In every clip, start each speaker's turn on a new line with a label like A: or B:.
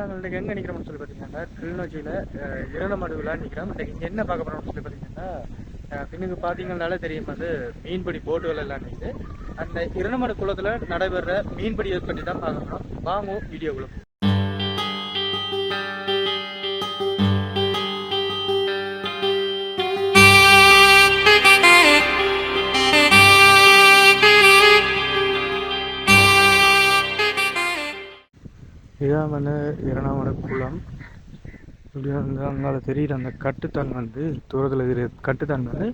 A: நாங்கள் எங்கே நிற்கிறோம்னு சொல்லி பார்த்தீங்கன்னா கிளிநொச்சியில் இரணமடு விழா நிற்கிறோம் இன்றைக்கி இங்கே என்ன பார்க்க போகிறோம்னு சொல்லி பார்த்தீங்கன்னா பின்னுக்கு பார்த்தீங்கன்னாலே தெரியும் வந்து மீன்பிடி போட்டுகள் எல்லாம் நிற்குது அந்த மடு குளத்தில் நடைபெற மீன்பிடியை பற்றி தான் பார்க்கணும் வாங்க வீடியோக்குள்ள இதான் வந்து இரணமடு குளம். இப்படியே வந்து அங்கால தெரியுற அந்த கட்டுத்தான் வந்து தூரத்தில் இருக்கிற கட்டுத்தான் வந்து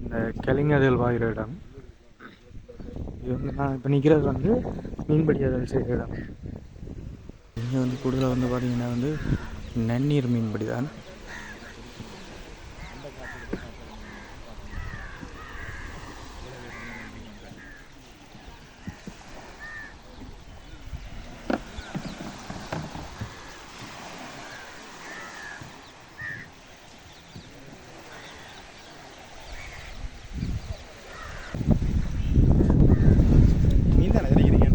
A: இந்த கிளிங்கதல் வாயிற இடம். இது வந்து நான் இப்போ நிற்கிறது வந்து மீன்பிடியாதல் செய்கிற இடம். இங்கே வந்து கூடுதலாக வந்து பார்த்திங்கன்னா வந்து நன்னீர் மீன்பிடி தான்
B: மீன் தானே கிடைக்கிறீங்க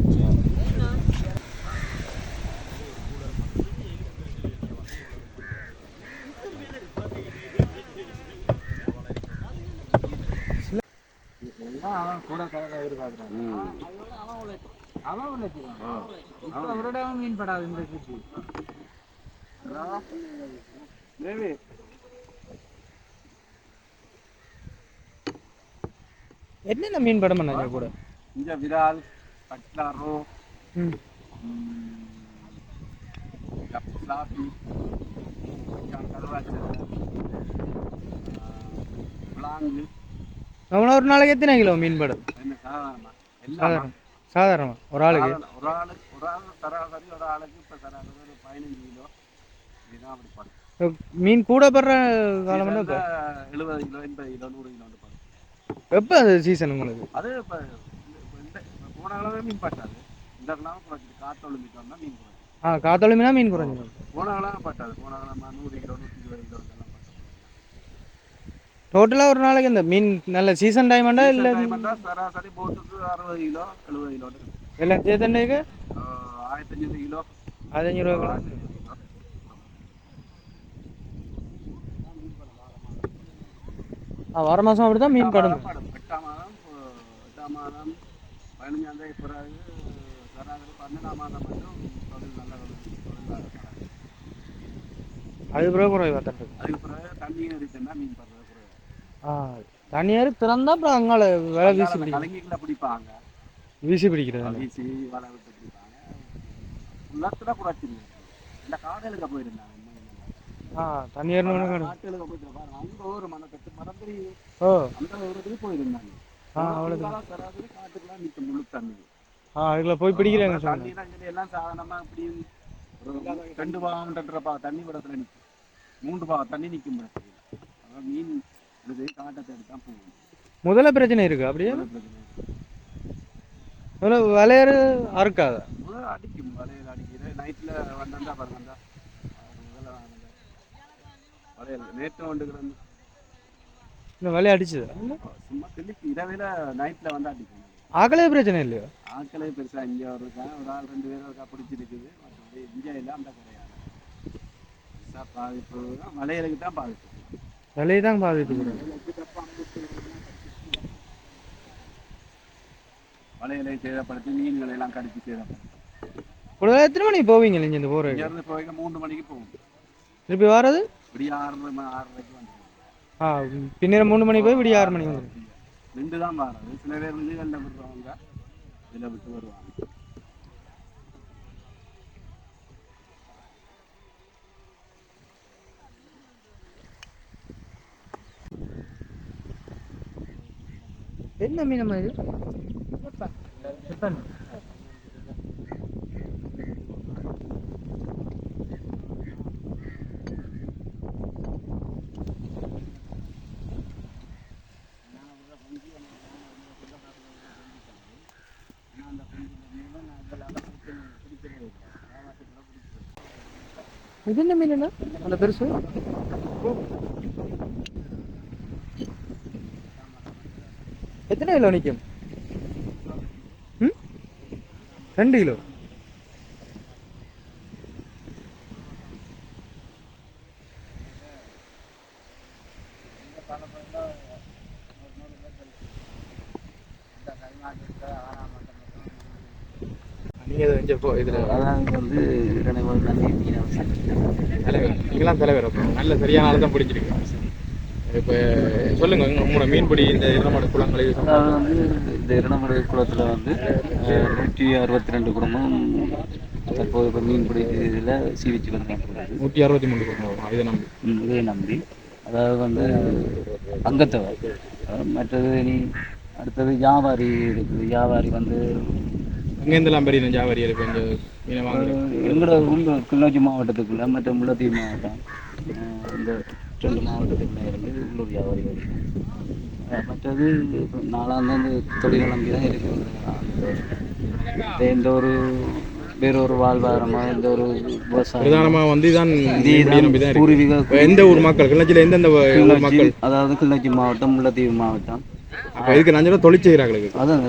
A: மீன் படாது இந்த சுற்றி என்னென்ன மீன் படம் பண்ணாங்க கூட?
B: இங்க விரால் பட்லாரோ
A: ம்.
B: லாபி கருவாச்சல் பிளாங்கு
A: நம்மள ஒரு நாளைக்கு எத்தனை கிலோ மீன் படம்?
B: சாதாரணமா?
A: சாதாரணமா? ஒரு ஆளுக்கு?
B: ஒரு ஆளுக்கு ஒரு ஆள் சராசரி ஒரு ஆளுக்கு இப்ப சராசரி ஒரு பதினஞ்சு கிலோ. இதுதான் அப்படி படும்.
A: மீன் கூட படுற காலம் வந்து
B: எழுபது கிலோ எண்பது கிலோ நூறு கிலோ படும்.
A: எப்போ அது சீசன் உங்களுக்கு?
B: அது இப்போ போன அளவே மீன் பட்டாது. இந்த அளவு குறைச்சிட்டு காத்தொழு மீன் வந்தால் மீன்
A: ஆ காத்தொழு மீனா மீன் குறைஞ்சிடும்
B: போன அளவு பட்டாது போன அளவு நூறு கிலோ நூற்றி இருபது கிலோ
A: டோட்டலாக ஒரு நாளைக்கு இந்த மீன் நல்ல சீசன் டைமாண்டா இல்லை
B: சராசரி போட்டுக்கு அறுபது கிலோ எழுபது கிலோ.
A: எல்லாம் சேர்த்தண்டைக்கு
B: ஆயிரத்தி அஞ்சூறு கிலோ.
A: ஆயிரஞ்சு ரூபா ஆ வர மாதம் அப்படி தான் மீன் படும்
B: படம் எட்டாம் மாதம் எட்டாம் மாதம் பதினஞ்சாம் தேதி பிறகு சராசரி பன்னெண்டாம் மாதம் மட்டும் தொழில் நல்ல தொழில்
A: அது பிறகு குறைவா தட்டுது
B: அதுக்கு பிறகு தண்ணி இருக்குன்னா மீன்
A: ஆ தனியார் திறந்தா அப்புறம் அங்கால விலை வீசி பிடிக்கும்
B: பிடிப்பாங்க.
A: வீசி பிடிக்கிறது
B: வீசி வலை விட்டு பிடிப்பாங்க. உள்ளத்துல குறைச்சிருங்க இந்த காடலுக்கு போயிருந்தாங்க
A: ஒன்று
B: காட்டுகளுக்கு பாருங்க அந்த ஒரு மனக்கட்டு மரத்தடி
A: ஓ.
B: அந்த ஒரு இதுக்கு போயிருந்தாங்க சராசரி காட்டுக்குலாம் நிற்கும் முழு தண்ணி.
A: ஆ அதுக்குள்ள போய் பிடிக்கிறாங்க
B: தண்ணிலாம் சொல்லி எல்லாம் சாதாரணமா இப்படி ரெண்டு பாகம்ன்ற பா தண்ணி படத்துல நிற்கும் மூன்று பாகம் தண்ணி நிற்கும் மீன் இது காட்டை தேடி தான் போகும்.
A: முதல்ல பிரச்சனை இருக்கு அப்படியே?
B: ஒரு.
A: முதல்ல விளையாறு அறுக்காத.
B: முதல்ல அடிக்கும் வலையில் அடிக்கிது நைட்டில் வந்தா பாருங்க வந்தா முதல்ல வலையில் நேற்று வந்துக்கிறேன்
A: இந்த விளைய அடிச்சுது?
B: சும்மா கிளிக்கு இரவில் நைட்டில் வந்து அடிக்கும்.
A: ஆக்கலே பிரச்சனை இல்லையோ?
B: ஆட்களே பெருசாக இங்கே ஒரு ஒரு ஆள் ரெண்டு பேரும் இருக்கா பிடிச்சிருக்குது. மற்றபடி இங்கே இல்லை அந்த கிடையாது பாதிப்பு தான் மலையிலுக்கு தான் பாதிப்பு.
A: விலையை தான் பாதித்து
B: மலையிலை சேதப்படுத்தி மீன்களை எல்லாம் கடிச்சு சேதப்படுத்தி
A: எத்தனை மணிக்கு போவீங்க நீங்கள் இந்த போகிற
B: இங்கேருந்து போய் மூன்று மணிக்கு போகும்
A: திருப்பி வர்றது?
B: இப்படி ஆறு மணி ஆறரைக்கு வந்து
A: ஆ பின்னர் மூணு மணிக்கு போய் விடிய ஆறு மணிக்கு வந்து
B: ரெண்டு தான் மாறுது சில பேர் வீடுகளில் விடுறவங்க இதில் விட்டு வருவாங்க.
A: என்ன மீன் மாதிரி செப்பன் இது என்ன மீன் எத்தனை கிலோ நிற்கும் ரெண்டு கிலோ. நீங்களாம் தலைவர் நல்ல சரியான ஆள் தான் பிடிச்சிருக்கு. இப்போ சொல்லுங்க உங்க- உங்களோட மீன்பிடி இந்த இரமாடு குளங்களை
C: வந்து இந்த இரணமடை குளத்தில் வந்து நூற்றி அறுபத்தி ரெண்டு குடும்பம் தற்போது இப்போ மீன்பிடி இதில் சீவிச்சு வந்துருக்கிறது
A: நூற்றி அறுபத்தி மூணு குடும்பம் இதை நம்பி.
C: இதை நம்பி. அதாவது வந்து அங்கத்தவர். மற்றது நீ அடுத்தது வியாபாரி இருக்குது. வியாபாரி வந்து
A: அங்கேருந்தெல்லாம் பெரிய ஜாவாரி இருக்கு? இந்த மீனை வாங்குறது
C: அஹ், எங்களோட உள்ள கிளிநொச்சி மாவட்டத்துக்குள்ள மற்ற முல்லைத்தீவு மாவட்டம். இந்த ரெண்டு மாவட்டத்துக்குள்ள இருந்து உள்ளூர் வியாபாரிகள். மற்றது நாலாம் வந்து தொழிலை நம்பி தான் இருக்கு எந்த ஒரு வேற ஒரு வாழ்வாதாரமா எந்த ஒரு விவசாயம்
A: பிரதானமாக வந்து இதான்
C: தான்
A: தான்
C: பூர்வீக
A: எந்த ஊர் மக்கள்? கிளர்ச்சியில் எந்தெந்த மக்கள்?
C: அதாவது கிளிநொச்சி மாவட்டம் முல்லைத்தீவு மாவட்டம்.
A: அப்போ இதுக்கு நஞ்சு தொழில் செய்கிறாங்களுக்கு
C: அதான்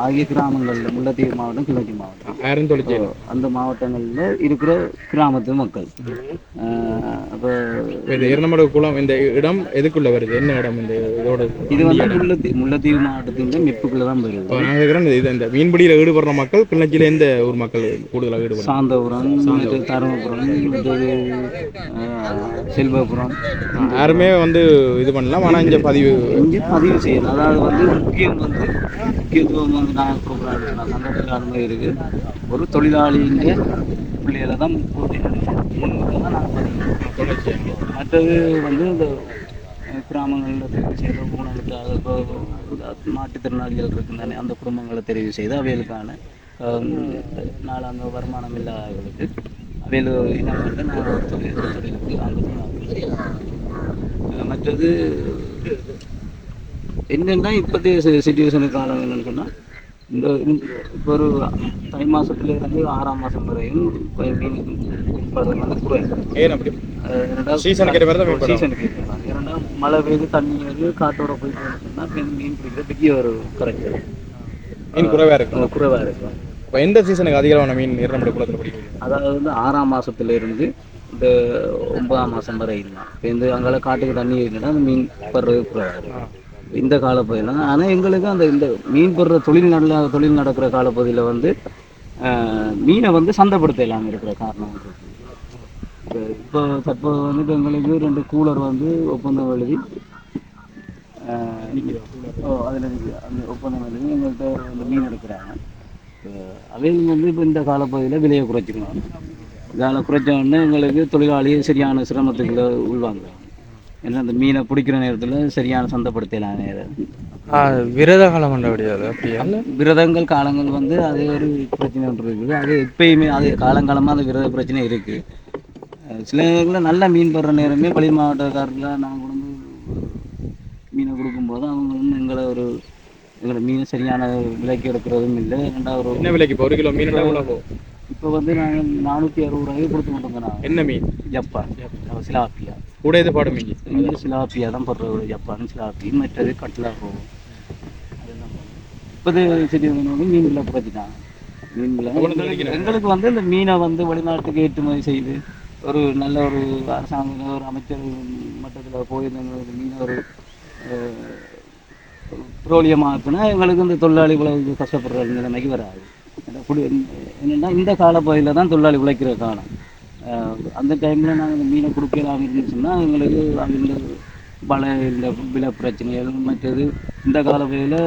C: ஆகிய கிராமங்கள்ல முல்லைத்தீவு மாவட்டம் கிளிநொச்சி மாவட்டம்.
A: யாரும் தொழில் செய்யலாம்
C: அந்த மாவட்டங்கள்ல இருக்கிற கிராமத்து மக்கள். அப்போ
A: இப்ப இந்த குளம் இந்த இடம் எதுக்குள்ள வருது? என்ன இடம் இந்த இதோட
C: இது வந்து முல்லைத்தீவு முல்லைத்தீவு மாவட்டத்தின் மெப்புக்குள்ள தான் வருது.
A: இப்போ நான் கேட்குறேன் இது இந்த மீன்பிடியில் ஈடுபடுற மக்கள் கிளர்ச்சியில் எந்த ஊர் மக்கள் கூடுதலாக ஈடுபடுறாங்க?
C: சாந்தபுரம் தருமபுரம் செல்வபுரம்.
A: யாருமே வந்து இது பண்ணலாம் ஆனால் இங்கே பதிவு
C: இங்கே பதிவு செய்யணும் அதாவது வந்து முக்கியம் வந்து முக்கியத்துவம் வந்து நான் கொடுக்குறேன் சங்கத்தில் அந்த மாதிரி இருக்குது ஒரு தொழிலாளிங்க பிள்ளைகளை தான் முன்னுக்கு தான் நாங்கள் பதிவு மற்றது வந்து இந்த கிராமங்களில் தெரிவு செய்த ஊனமுற்ற இப்போ மாற்றுத்திறனாளிகள் இருக்கு தானே அந்த குடும்பங்களை தெரிவு செய்து அவைகளுக்கான ஹம், நாளாந்த வருமானம் இல்லாதவர்களுக்கு அவையில் என்ன பண்ணுறது நாங்கள் ஒரு தொழில் தொழிலுக்கு அந்த மற்றது என்னென்னா இப்போதைய காலம் என்னன்னு சொன்னால் இந்த இப்போ ஒரு தை மாசத்துல இருந்து ஆறாம் மாதம் வரையும் மீன் உற்பத்தி வந்து குறையும்
A: ஏன் அப்படி? சீசனுக்கு.
C: சீசனுக்கு. இரண்டாவது மழை பெய்து தண்ணி ஏறி காற்றோட போயிட்டு மீன் மீன் பிடிக்கிறதுக்கு ஒரு கரெக்ட்
A: மீன் குறைவாக இருக்கு
C: குறைவாக இருக்கும்.
A: இப்போ எந்த சீசனுக்கு அதிகமான மீன் இரநமடு குளத்தில் பிடிக்கும்
C: அதாவது வந்து ஆறாம் மாசத்துல இருந்து இந்த ஒன்பதாம் மாதம் வரை இருந்தான் இப்போ இந்த அங்கே காட்டுக்கு தண்ணி இருந்தால் அந்த மீன் படுறது குறைவாக இருக்கும். இந்த காலப்பகுதியில். ஆனால் எங்களுக்கு அந்த இந்த மீன் படுற தொழில் நல்ல தொழில் நடக்கிற காலப்பகுதியில் வந்து மீனை வந்து சந்தைப்படுத்த இல்லாமல் இருக்கிற காரணம் இப்போ இப்போ தற்போது வந்து இப்போ எங்களுக்கு ரெண்டு கூலர் வந்து ஒப்பந்தம் எழுதி ஓ அதில் அந்த ஒப்பந்தம் எழுதி எங்கள்கிட்ட வந்து மீன் எடுக்கிறாங்க. இப்போ வந்து இப்போ இந்த காலப்பகுதியில் விலையை குறைச்சிருக்காங்க இதால் குறைச்ச உடனே எங்களுக்கு தொழிலாளி சரியான சிரமத்துக்குள்ள உள்வாங்க. ஏன்னா அந்த மீனை பிடிக்கிற நேரத்தில் சரியான சந்தைப்படுத்தலாம் நேரம்.
A: விரத காலம் பண்ண முடியாது அப்படியா
C: விரதங்கள் காலங்கள் வந்து அது ஒரு பிரச்சனை ஒன்று இருக்குது. அது எப்பயுமே அது காலங்காலமாக அந்த விரத பிரச்சனை இருக்குது சில நேரங்களில் நல்ல மீன் படுற நேரமே வெளி மாவட்டக்காரர்கள் நாங்கள் கொண்டு மீனை கொடுக்கும்போது அவங்க வந்து எங்களை ஒரு எங்களோட மீன் சரியான விலைக்கு எடுக்கிறதும் இல்லை. ரெண்டாவது
A: என்ன விலைக்கு ஒரு கிலோ மீன்
C: இப்போ வந்து நாங்கள் நானூற்றி அறுபது ரூபாய்க்கு கொடுத்து கொண்டு வந்தோம்
A: என்ன மீன்?
C: ஜப்பான். சிலாப்பியா.
A: இது பாடு மீன்
C: இங்கே? சிலாப்பியா தான் போடுறது ஜப்பான் சிலாப்பி மற்றது கட்லா போகும் இப்போது சரி வந்து மீன் விலை குறைச்சிட்டாங்க மீன் விலை எங்களுக்கு- வந்து இந்த மீனை வந்து வெளிநாட்டுக்கு ஏற்றுமதி செய்து ஒரு நல்ல ஒரு அரசாங்கம் ஒரு அமைச்சர் மட்டத்தில் போய் எங்களுக்கு மீனை ஒரு பெட்ரோலியமாக்குனா எங்களுக்கு இந்த தொழிலாளி உலக கஷ்டப்படுற நிலைமைக்கு வராது. என்னென்னா இந்த காலப்பகுதியில் தான் தொழிலாளி உழைக்கிற காலம். அந்த டைமில் நாங்கள் இந்த மீனை கொடுக்கலாம் சொன்னால் எங்களுக்கு அந்த பல இந்த விலை பிரச்சனைகள் மற்றது இந்த கால வகையில்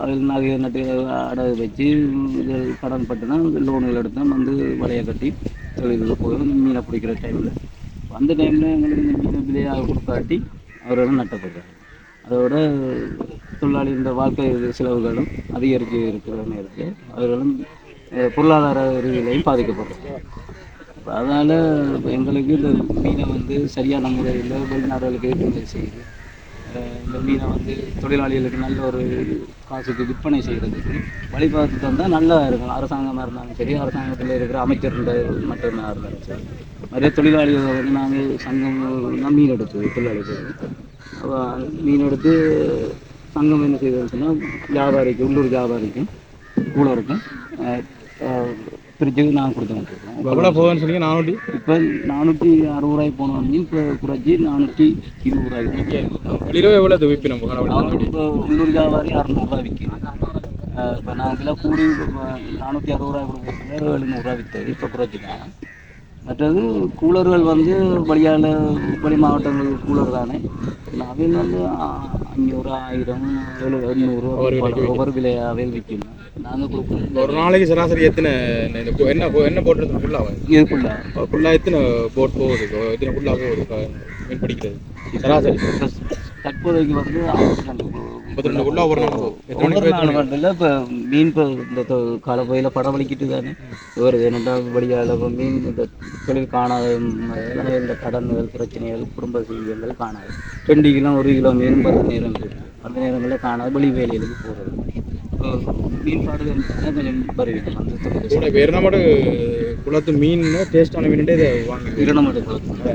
C: அதில் நகையை நட்டு அடகு வச்சு இது கடன் பட்டுனா லோன்கள் எடுத்து வந்து வலையை கட்டி தொழிலுக்கு போய் மீனை பிடிக்கிற டைமில் அந்த டைமில் எங்களுக்கு இந்த மீனை விலையாக கொடுக்காட்டி அவரோட நட்டப்படுறாங்க அதோட தொழிலாளி இந்த வாழ்க்கை செலவுகளும் அதிகரித்து இருக்கிற நேரத்தில் அவர்களும் பொருளாதார ரீதியிலையும் பாதிக்கப்படுறாங்க அதனால் எங்களுக்கு இந்த மீனை வந்து சரியான முறையில் வெளிநாடுகளுக்கு ஏற்றுமதி செய்யுது இந்த மீனை வந்து தொழிலாளிகளுக்கு நல்ல ஒரு காசுக்கு விற்பனை செய்கிறதுக்கு வழிபார்த்து தந்தால் நல்லா இருக்கும். அரசாங்கமாக இருந்தாலும் சரி அரசாங்கத்தில் இருக்கிற அமைச்சர் மட்டுமே இருந்தாலும் சரி. நிறைய தொழிலாளிகள் வந்து நாங்கள் சங்கம் தான் மீன் எடுத்தது தொழிலாளிகள். அப்ப மீன் எடுத்து சங்கம் என்ன செய்யுதுன்னு சொன்னால் வியாபாரிக்கு உள்ளூர் வியாபாரிக்கும் கூலருக்கும் பிரிச்சுக்கு நான் கொடுத்து
A: எவ்வளோ போகுதுன்னு சொல்லி நானூற்றி?
C: இப்போ நானூற்றி அறுபது ரூபாய்க்கு போன மீன் இப்போ குறைச்சி நானூற்றி இருபது ரூபாய்க்கு
A: வெளியில எவ்வளோ விற்பி நம்ம கடவுள்
C: அவர் இப்போ உள்ளூர் வியாபாரி அறநூறுவா விற்கிது இப்போ நான் இதில் கூடி நானூற்றி அறுபது ரூபாய் கொடுக்குறது எழுநூறுவா விற்று இப்போ குறைச்சிட்டாங்க மற்றது கூலர்கள் வந்து வழியால் வெளி மாவட்டங்கள் கூலர் தானே. அவையில் வந்து அஞ்சூறு ஆயிரம் ஏழு எண்ணூறு ஒவ்வொரு விலையாகவே விற்கும் நாங்கள்
D: ஒரு நாளைக்கு சராசரி எத்தனை என்ன என்ன போட்டு ஃபுல்லாக
C: இதுக்குள்ள
D: ஃபுல்லாக எத்தனை போட் போகுது எத்தனை ஃபுல்லாக போகுது மீன் பிடிக்கிறது சராசரி
C: தற்போதைக்கு வந்து
D: ஒரு
C: இல்லை இப்போ மீன் இப்போ இந்த காலப்பகுதியில் படம் வலிக்கிட்டு தானே வருது என்னென்னா வழியால் மீன் இந்த தொழில் காணாத இந்த கடன்கள் பிரச்சனைகள் குடும்ப சீரியங்கள் காணாது. ரெண்டு கிலோ ஒரு கிலோ மீன் பத்து இருக்கு. அந்த நேரங்களில் காணாத வெளி வேலைகளுக்கு போகிறது மீன்
D: குளத்து மீன் டேஸ்டான
C: எடுக்கிறது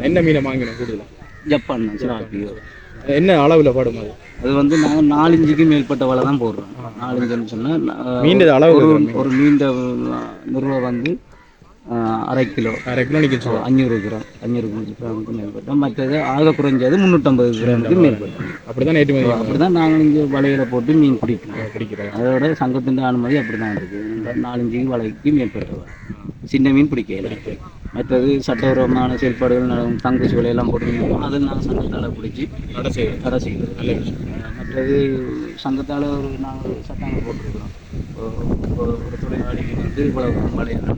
D: என்ன மீனை வாங்கினோம் கூடுதலாக
C: ஜப்பான்
D: என்ன அளவில் பாடும் அது?
C: அது வந்து நாங்கள் நாலஞ்சுக்கு மேற்பட்ட வலை தான் போடுறோம். நாலஞ்சுன்னு சொன்னால்
D: மீன் அளவு
C: ஒரு. ஒரு மீன் நிறுவ வந்து அரை கிலோ.
D: அரை கிலோ நிற்க
C: அஞ்சூறு கிராம் அஞ்சூறு கிராமுக்கு மேற்பட்ட. மற்றது ஆக குறைஞ்சது முந்நூற்றம்பது கிராமுக்கு மேற்பட்ட.
D: அப்படி தான் ஏற்றுமதி
C: அப்படி தான் நாங்கள் இங்கே வலையில போட்டு மீன் பிடிக்கிறோம்
D: பிடிக்கிறேன்
C: அதோட சங்கத்தின் அனுமதி அப்படி தான் இருக்குது நாலஞ்சு வலைக்கு மேற்பட்ட சின்ன மீன் பிடிக்கல. மற்றது சட்டவிரோதமான செயல்பாடுகள் நடக்கும் தங்குச்சி வலையெல்லாம் போட்டு அதில் நாங்கள் சங்கத்தால் பிடிச்சி தடை செய்கிறது
D: நல்ல விஷயம்.
C: மற்றது சங்கத்தால் ஒரு நாங்கள் சட்டங்கள் போட்டிருக்கிறோம். ஒரு தொழிலாளிக்கு வந்து இவ்வளவு
D: வேணும்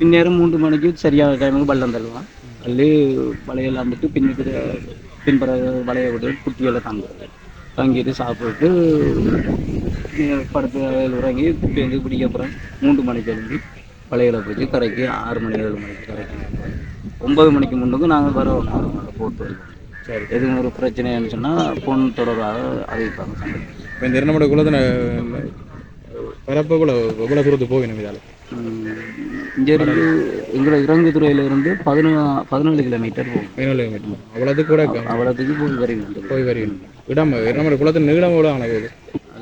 C: பின்னேரம் மூன்று மணிக்கு சரியான டைமுக்கு பள்ளம் தள்ளுவான். தள்ளி வலையெல்லாம் விட்டு பின்னுக்கு பின்பற வலையை விட்டு குட்டியெல்லாம் தங்குறது தங்கிட்டு சாப்பிட்டு படுத்து வயல் உறங்கி பேருந்து பிடிக்க அப்புறம் மூன்று மணிக்கு எழுந்து வலையில போச்சு கரைக்கு ஆறு மணி ஏழு மணிக்கு கரைக்கு ஒன்பது மணிக்கு முன்னுக்கு நாங்கள் வரோம் நாங்கள் போட்டு வருவோம்.
D: சரி.
C: எதுவும் ஒரு பிரச்சனைன்னு சொன்னால் பொன் தொடர்பாக அறிவிப்பாங்க.
D: இப்போ இந்த எரணாமடு குளத்தில் பரப்ப கூட எவ்வளோ தூரத்துக்கு போகணும் இதால்?
C: இங்கேருந்து எங்களை இறங்குதுறையில இருந்து பதினா பதினாலு கிலோமீட்டர் போகும்.
D: பதினாலு மீட்டர் அவ்வளோத்துக்கு கூட.
C: அவ்வளோத்துக்கு போய் வரி வேண்டும்
D: போய் வரி வேணும் இடம் எரணாமடு குளத்தில் நீளம் எவ்வளோ ஆனால் போகுது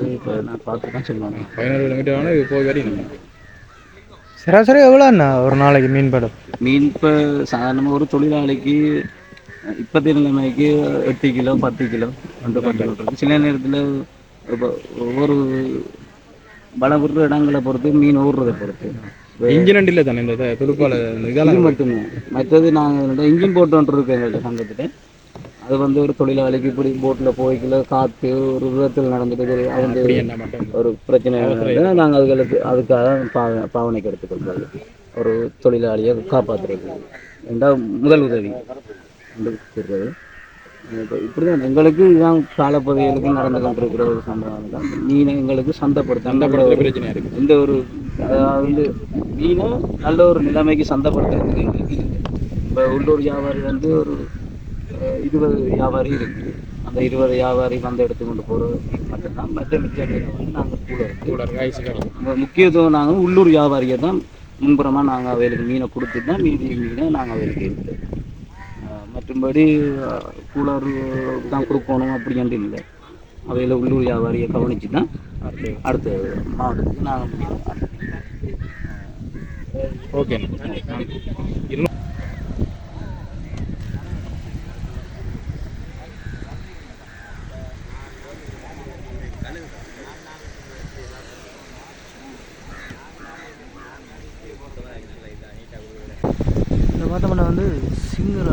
C: அது இப்போ நான் பார்த்து தான் சொல்லுவாங்க
D: பதினாறு கிலோமீட்டர் ஆனால் இது போய் வரி
A: சராசரி எவ்வளோ அண்ணா ஒரு நாளைக்கு மீன் படம்?
C: மீன் இப்போ சாதாரணமாக ஒரு தொழிலாளிக்கு இப்போதைய நிலைமைக்கு எட்டு கிலோ பத்து கிலோ ரெண்டு பத்து கிலோ சில நேரத்தில் இப்போ ஒவ்வொரு வளம் விடுற இடங்களை பொறுத்து மீன் ஊறுறதை பொறுத்து.
D: இன்ஜின் வண்டி இல்லை தானே இந்த த- துடுப்பால இந்த
C: இது
D: இதெல்லாம்
C: மட்டுமே மற்றது நாங்கள் இன்ஜின் போட்டு வந்துருக்கு எங்கள்கிட்ட சங்கத்தில். அது வந்து ஒரு தொழிலாளிக்கு இப்படி போட்டில் போய்க்கல காற்று ஒரு விதத்தில் நடந்துட்டு
D: என்ன மட்டும்
C: ஒரு பிரச்சனை நாங்கள் அதுகளுக்கு அதுக்காக பாவ பாவனைக்கு எடுத்துக்கொள்வது. ஒரு தொழிலாளியை காப்பாற்றுறது ரெண்டாவது முதல் உதவி. கூறுறது இப்போ இப்படி தான் எங்களுக்கு இதுதான் காலப்பகுதிகளுக்கு நடந்து கொண்டிருக்கிற ஒரு சம்பவம். தான் மீனை எங்களுக்கு சந்தைப்படுத்த இந்த ஒரு அதாவது வந்து மீனை நல்ல ஒரு நிலைமைக்கு சந்தைப்படுத்துறதுக்கு எங்களுக்கு இப்போ உள்ளூர் வியாபாரி வந்து ஒரு இருபது வியாபாரி இருக்கு. அந்த இருபது வியாபாரி வந்து எடுத்து கொண்டு போகிறது மட்டும்தான் மற்ற மிச்ச மீனை வந்து நாங்கள் கூட இருக்கு.
D: கூட இருக்கு. ஐஸ் கடை.
C: மு- முக்கியத்துவம் நாங்கள் உள்ளூர் வியாபாரியை தான் முன்புறமாக நாங்கள் அவைகளுக்கு மீனை கொடுத்துட்டு தான் மீதி மீனை நாங்கள் அவைகளுக்கு எடுத்தோம் மற்றும்படி கூலர் தான் கொடுக்கணும் அப்படின்ட்டு இல்லை. அவையில் உள்ளூர் வியாபாரியை கவனித்து தான்
D: அடுத்து
C: மாவட்டத்துக்கு நாங்கள்
D: ஓகே இன்னும்
A: இந்த பார்த்தோம்னா வந்து சிங்கிள்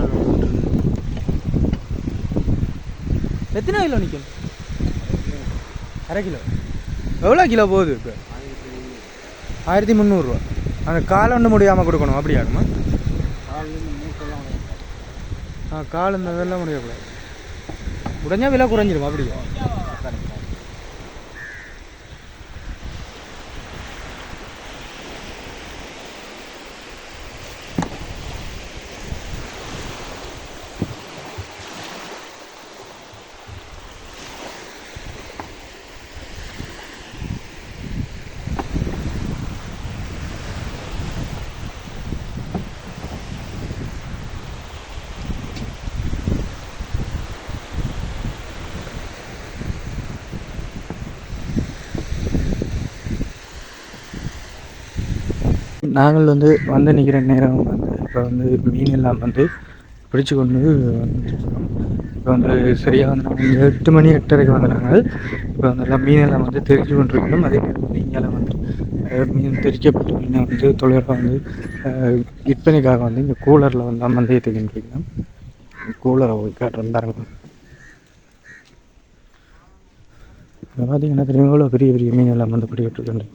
A: எத்தனை கிலோ நிற்கும் அரை கிலோ. எவ்வளோ கிலோ போகுது இப்போ? ஆயிரத்தி முந்நூறுரூவா அந்த கால் ஒன்று முடியாமல் கொடுக்கணும் அப்படி ஆகுமா ஆ கால் இந்த இதெல்லாம் முடியக்கூடாது. உடஞ்சா விலை குறைஞ்சிரும் அப்படியா. நாங்கள் வந்து வந்து நிற்கிற நேரம் வந்து இப்போ வந்து மீன் எல்லாம் வந்து பிடிச்சு கொண்டு வந்துருக்கோம் இப்போ வந்து சரியாக வந்து நாங்கள் இங்கே எட்டு மணி எட்டரைக்கு வந்து நாங்கள் இப்போ வந்து எல்லாம் மீனெல்லாம் வந்து தெரிஞ்சு கொண்டிருக்கணும். அதே நேரம் வந்து வந்து மீன் தெரிக்கப்பட்ட மீனை வந்து தொழிலாக வந்து விற்பனைக்காக வந்து இங்கே கூலரில் வந்து அம்மந்து ஏற்றிக்கிட்டு கூலரை போய் காட்டுறேன் பார்த்தீங்கன்னா தெரியும்? எவ்வளோ பெரிய பெரிய மீன் எல்லாம் வந்து பிடிக்கிட்டு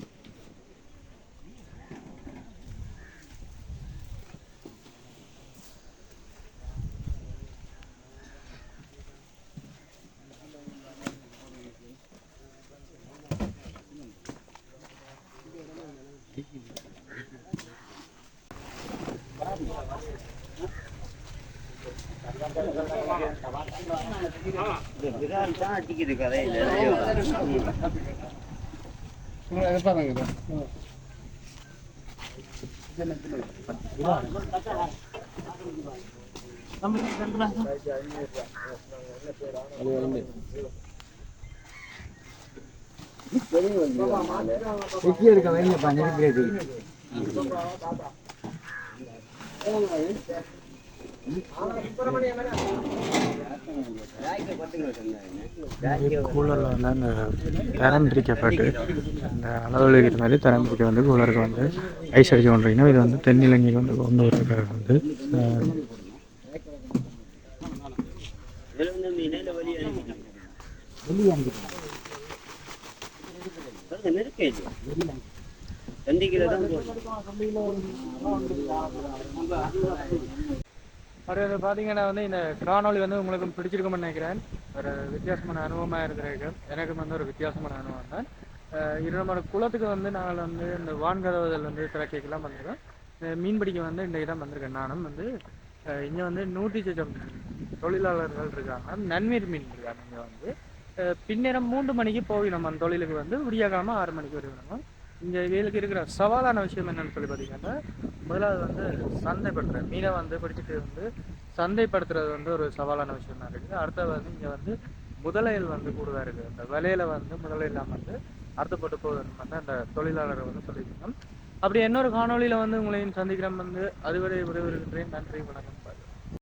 A: மாட்டிக்கிது கதையில். பாருங்க எடுக்க வேண்டிய பண்ணி கூலரில் வந்து அந்த தரம் பிரிக்கப்பட்டு அந்த அளவில் மாதிரி தரம்பிரிக்க வந்து கூலருக்கு வந்து ஐஸ் அடிச்சு கொண்டிருக்கணும் இது வந்து தென்னிலங்கைக்கு வந்து கொண்டு வரதுக்காக வந்து அஹ், அடுத்தது பார்த்தீங்கன்னா வந்து இந்த காணொலி வந்து உங்களுக்கு பிடிச்சிருக்கும்னு நினைக்கிறேன். ஒரு வித்தியாசமான அனுபவமாக இருக்கிறது எனக்கும் வந்து ஒரு வித்தியாசமான அனுபவம் தான். அஹ் இது குளத்துக்கு வந்து நாங்கள் வந்து இந்த வான்கதவுதல் வந்து திறக்கலாம் வந்திருக்கோம். இந்த மீன் பிடிக்க வந்து இன்றைக்கு தான் வந்திருக்கேன் நானும் வந்து. இங்கே வந்து நூற்றி சச்சம் தொழிலாளர்கள் இருக்காங்க. நன்மீர் மீன் இருக்காங்க இங்கே வந்து. பின்னேரம் மூன்று மணிக்கு போய் நம்ம அந்த தொழிலுக்கு வந்து விடியாகாமல் ஆறு மணிக்கு வருவோம். இங்கே இவங்களுக்கு இருக்கிற சவாலான விஷயம் என்னன்னு சொல்லி பார்த்தீங்கன்னா முதலாவது வந்து சந்தைப்படுத்துறது மீனை வந்து பிடிச்சிட்டு வந்து சந்தைப்படுத்துறது வந்து ஒரு சவாலான விஷயம் தான் இருக்குது. அடுத்தது வந்து இங்கே வந்து முதலையில் வந்து கூடுதாக இருக்குது. அந்த விலையில வந்து முதலையெல்லாம் வந்து அறுத்தப்பட்டு போகுதுன்னு வந்து அந்த தொழிலாளர்கள் வந்து சொல்லியிருக்கோம் அப்படி இன்னொரு காணொலியில் வந்து உங்களையும் சந்திக்கிறேன். வந்து அதுவரை விரைவிருக்கிறேன் நன்றி வணக்கம்.